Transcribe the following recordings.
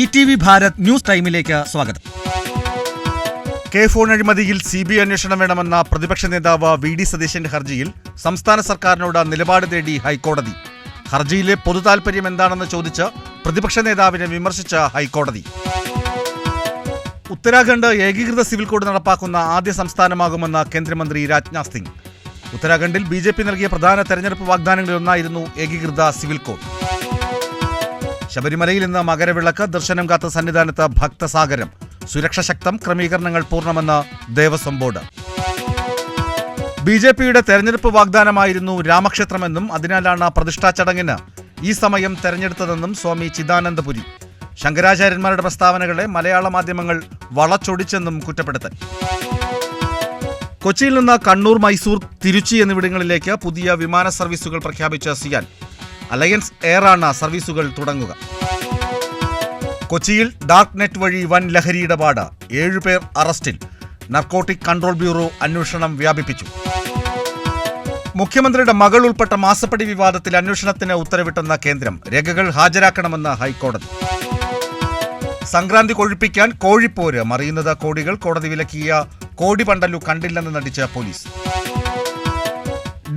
E T V Bharat news ടൈമിലേക്ക് സ്വാഗതം. K phone അഴിമതിയിൽ സി ബി അന്വേഷണം വേണമെന്ന പ്രതിപക്ഷ നേതാവ് വി ഡി സതീശന്റെ ഹർജിയിൽ സംസ്ഥാന സർക്കാരിനോട് നിലപാട് തേടി ഹൈക്കോടതി. ഹർജിയിലെ പൊതുതാൽപര്യം എന്താണെന്ന് ചോദിച്ച് പ്രതിപക്ഷ നേതാവിനെ വിമർശിച്ച ഹൈക്കോടതി. ഉത്തരാഖണ്ഡ് ഏകീകൃത സിവിൽ കോഡ് നടപ്പാക്കുന്ന ആദ്യ സംസ്ഥാനമാകുമെന്ന് കേന്ദ്രമന്ത്രി രാജ്നാഥ് സിംഗ്. ഉത്തരാഖണ്ഡിൽ ബി ജെ പി നൽകിയ പ്രധാന തെരഞ്ഞെടുപ്പ് വാഗ്ദാനങ്ങളിലൊന്നായിരുന്നു ഏകീകൃത സിവിൽ കോഡ്. ശബരിമലയിൽ ഇന്ന് മകരവിളക്ക് ദർശനം കാത്ത സന്നിധാനത്ത് ഭക്തസാഗരം. സുരക്ഷ ശക്തം ക്രമീകരണങ്ങൾ പൂർണമെന്ന് ദേവസ്വം ബോർഡ്. ബി ജെ പിയുടെ തെരഞ്ഞെടുപ്പ് വാഗ്ദാനമായിരുന്നു രാമക്ഷേത്രമെന്നും അതിനാലാണ് പ്രതിഷ്ഠാ ചടങ്ങിന് ഈ സമയം തെരഞ്ഞെടുത്തതെന്നും സ്വാമി ചിദാനന്ദപുരി. ശങ്കരാചാര്യന്മാരുടെ പ്രസ്താവനകളെ മലയാള മാധ്യമങ്ങൾ വളച്ചൊടിച്ചെന്നും കുറ്റപ്പെടുത്തൽ. കൊച്ചിയിൽ നിന്ന് കണ്ണൂർ മൈസൂർ തിരുച്ചി എന്നിവിടങ്ങളിലേക്ക് പുതിയ വിമാന സർവീസുകൾ പ്രഖ്യാപിച്ച സിയാൻ അലയൻസ് എയറാണ് സർവീസുകൾ തുടങ്ങുക. കൊച്ചിയിൽ ഡാർക്ക് നെറ്റ് വഴി വൻ ലഹരി ഇടപാട്. ഏഴുപേർ അറസ്റ്റിൽ. നർക്കോട്ടിക് കൺട്രോൾ ബ്യൂറോ അന്വേഷണം വ്യാപിപ്പിച്ചു. മുഖ്യമന്ത്രിയുടെ മകൾ ഉൾപ്പെട്ട മാസപ്പടി വിവാദത്തിൽ അന്വേഷണത്തിന് ഉത്തരവിട്ടെന്ന കേന്ദ്രം. രേഖകൾ ഹാജരാക്കണമെന്ന് ഹൈക്കോടതി. സംക്രാന്തി കൊഴിപ്പിക്കാൻ കോഴിപ്പോര് മറിയുന്നത് കോടികൾ. കോടതി വിലക്കിയ കോടി പണ്ടല്ലു കണ്ടില്ലെന്ന് നടിച്ച പോലീസ്.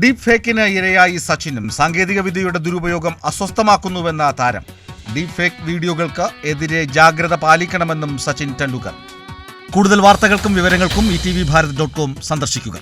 ഡീപ് ഫേക്കിന് ഇരയായി സച്ചിനും സാങ്കേതിക വിദ്യയുടെ ദുരുപയോഗം അസ്വസ്ഥമാക്കുന്നുവെന്ന താരം. ഡീപ് ഫേക്ക് വീഡിയോകൾക്ക് എതിരെ ജാഗ്രത പാലിക്കണമെന്നും സച്ചിൻ ടെണ്ടുൽക്കർ. കൂടുതൽ വാർത്തകൾക്കും വിവരങ്ങൾക്കും E T V Bharat dot com സന്ദർശിക്കുക.